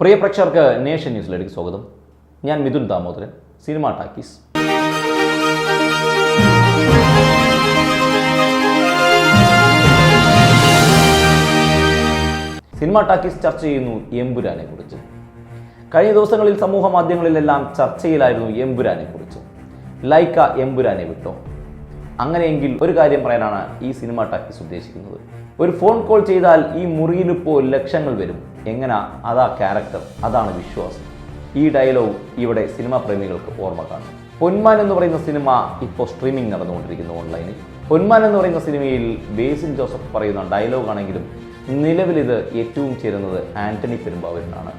പ്രിയ പ്രേക്ഷകർക്ക് നേഷൻ ന്യൂസിലേക്ക് സ്വാഗതം. ഞാൻ Mithun Damodaran cinema talkies. Cinema talkies ചർച്ച ചെയ്യുന്നു എമ്പുരാനെ കുറിച്ച്. കഴിഞ്ഞ ദിവസങ്ങളിൽ സമൂഹ മാധ്യമങ്ങളിലെല്ലാം ചർച്ചയിലായിരുന്നു എമ്പുരാനെ കുറിച്ച്. ലൈക്ക എമ്പുരാനെ വിട്ടോ? അങ്ങനെയെങ്കിൽ ഒരു കാര്യം പറയാനാണ് ഈ സിനിമ ടാക്കീസ് ഉദ്ദേശിക്കുന്നത്. ഒരു ഫോൺ കോൾ ചെയ്താൽ ഈ മുറിയിലിപ്പോൾ ലക്ഷങ്ങൾ വരും. എങ്ങനാ അതാ ക്യാരക്ടർ അതാണ് വിശ്വാസം. ഈ ഡയലോഗ് ഇവിടെ സിനിമാ പ്രേമികൾക്ക് ഓർമ്മ കാണും. പൊന്മാൻ എന്ന് പറയുന്ന സിനിമ ഇപ്പോൾ സ്ട്രീമിംഗ് നടന്നുകൊണ്ടിരിക്കുന്നു ഓൺലൈനിൽ പൊന്മാൻ എന്ന് പറയുന്ന സിനിമയിൽ ബേസിൻ ജോസഫ് പറയുന്ന ഡയലോഗ് ആണെങ്കിലും നിലവിലിത് ഏറ്റവും ചേരുന്നത് ആന്റണി പെരുമ്പാവൂരിനാണ്.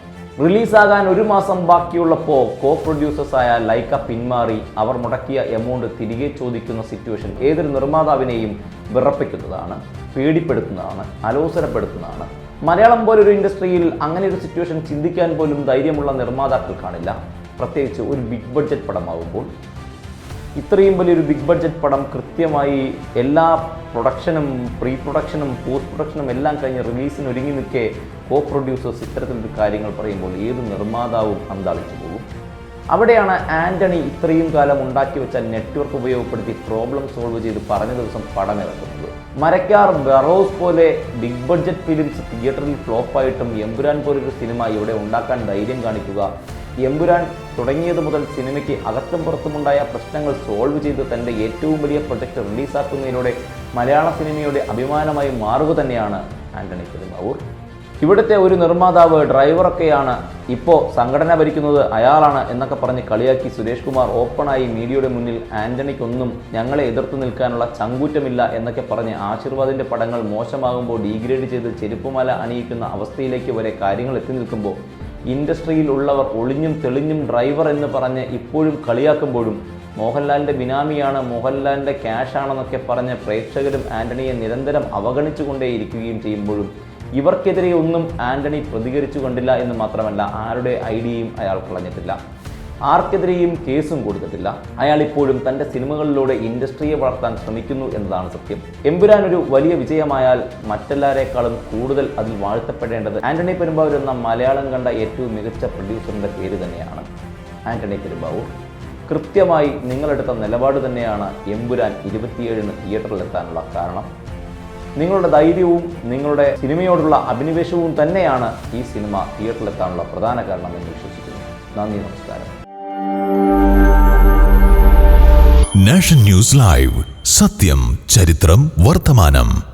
റിലീസാകാൻ ഒരു മാസം ബാക്കിയുള്ളപ്പോൾ കോ പ്രൊഡ്യൂസേഴ്സായ ലൈക്ക പിന്മാറി അവർ മുടക്കിയ എമൗണ്ട് തിരികെ ചോദിക്കുന്ന സിറ്റുവേഷൻ ഏതൊരു നിർമ്മാതാവിനെയും വിറപ്പിക്കുന്നതാണ് പേടിപ്പെടുത്തുന്നതാണ് അലോസരപ്പെടുത്തുന്നതാണ്. മലയാളം പോലൊരു ഇൻഡസ്ട്രിയിൽ അങ്ങനെ ഒരു സിറ്റുവേഷൻ ചിന്തിക്കാൻ പോലും ധൈര്യമുള്ള നിർമ്മാതാക്കൾ കാണില്ല. പ്രത്യേകിച്ച് ഒരു ബിഗ് ബഡ്ജറ്റ് പടമാകുമ്പോൾ ഇത്രയും വലിയൊരു ബിഗ് ബഡ്ജറ്റ് പടം കൃത്യമായി എല്ലാ പ്രൊഡക്ഷനും പ്രീ പ്രൊഡക്ഷനും പോസ്റ്റ് പ്രൊഡക്ഷനും എല്ലാം കഴിഞ്ഞ് റിലീസിന് ഒരുങ്ങി നിൽക്കെ കോ പ്രൊഡ്യൂസേഴ്സ് ഇത്തരത്തിലൊരു കാര്യങ്ങൾ പറയുമ്പോൾ ഏത് നിർമ്മാതാവും അന്താളിച്ചു പോകും. അവിടെയാണ് ആന്റണി ഇത്രയും കാലം ഉണ്ടാക്കി വെച്ച നെറ്റ്വർക്ക് ഉപയോഗപ്പെടുത്തി പ്രോബ്ലം സോൾവ് ചെയ്ത് പറഞ്ഞ ദിവസം പടം ഇറക്കുന്നത്. മരക്കാർ ബറോസ് പോലെ ബിഗ് ബഡ്ജറ്റ് ഫിലിംസ് തിയേറ്ററിൽ ഫ്ലോപ്പായിട്ടും എമ്പുരാൻ പോലൊരു സിനിമ ഇവിടെ ഉണ്ടാക്കാൻ ധൈര്യം കാണിക്കുക. എമ്പുരാൻ തുടങ്ങിയത് മുതൽ സിനിമയ്ക്ക് അകത്തും പുറത്തുമുണ്ടായ പ്രശ്നങ്ങൾ സോൾവ് ചെയ്ത് തന്റെ ഏറ്റവും വലിയ പ്രൊജക്ട് റിലീസാക്കുന്നതിലൂടെ മലയാള സിനിമയുടെ അഭിമാനമായി മാറുക തന്നെയാണ് ആന്റണി പെരുമാവൂർ ഇവിടുത്തെ ഒരു നിർമ്മാതാവ് ഡ്രൈവറൊക്കെയാണ് ഇപ്പോൾ സംഘടന ഭരിക്കുന്നത്. അയാളാണ് എന്നൊക്കെ പറഞ്ഞ് കളിയാക്കി സുരേഷ് കുമാർ ഓപ്പണായി മീഡിയയുടെ മുന്നിൽ ആന്റണിക്കൊന്നും ഞങ്ങളെ എതിർത്ത് നിൽക്കാനുള്ള ചങ്കൂറ്റമില്ല എന്നൊക്കെ പറഞ്ഞ് ആശീർവാദിന്റെ പടങ്ങൾ മോശമാകുമ്പോൾ ഡീഗ്രേഡ് ചെയ്ത് ചെരുപ്പുമല അണിയിക്കുന്ന അവസ്ഥയിലേക്ക് വരെ കാര്യങ്ങൾ എത്തി നിൽക്കുമ്പോൾ ഇൻഡസ്ട്രിയിൽ ഉള്ളവർ ഒളിഞ്ഞും തെളിഞ്ഞും ഡ്രൈവർ എന്ന് പറഞ്ഞ് ഇപ്പോഴും കളിയാക്കുമ്പോഴും മോഹൻലാലിന്റെ ബിനാമിയാണ് മോഹൻലാലിന്റെ ക്യാഷാണെന്നൊക്കെ പറഞ്ഞ് പ്രേക്ഷകരും ആന്റണിയെ നിരന്തരം അവഗണിച്ചുകൊണ്ടേയിരിക്കുകയും ചെയ്യുമ്പോഴും ഇവർക്കെതിരെ ഒന്നും ആന്റണി പ്രതികരിച്ചു കണ്ടില്ല എന്ന് മാത്രമല്ല ആരുടെ ഐഡിയയും അയാൾ കളഞ്ഞിട്ടില്ല. ആർക്കെതിരെയും കേസും കൊടുത്തിട്ടില്ല. അയാൾ ഇപ്പോഴും തന്റെ സിനിമകളിലൂടെ ഇൻഡസ്ട്രിയെ വളർത്താൻ ശ്രമിക്കുന്നു എന്നതാണ് സത്യം. എമ്പുരാൻ ഒരു വലിയ വിജയമായാൽ മറ്റെല്ലാവരെക്കാളും കൂടുതൽ അതിൽ വാഴ്ത്തപ്പെടേണ്ടത് ആന്റണി പെരുമ്പാവൂർ എന്ന മലയാളം കണ്ട ഏറ്റവും മികച്ച പ്രൊഡ്യൂസറിന്റെ പേര് തന്നെയാണ് ആന്റണി പെരുമ്പാവൂർ. കൃത്യമായി നിങ്ങളെടുത്ത നിലപാട് തന്നെയാണ് എമ്പുരാൻ ഇരുപത്തിയേഴിന് തിയേറ്ററിലെത്താനുള്ള കാരണം. നിങ്ങളുടെ ധൈര്യവും നിങ്ങളുടെ സിനിമയോടുള്ള അഭിനിവേശവും തന്നെയാണ് ഈ സിനിമ തിയേറ്ററിലെത്താനുള്ള പ്രധാന കാരണം എന്ന് വിശ്വസിക്കുന്നു. നന്ദി നമസ്കാരം. Nation news live. സത്യം ചരിത്രം വർത്തമാനം.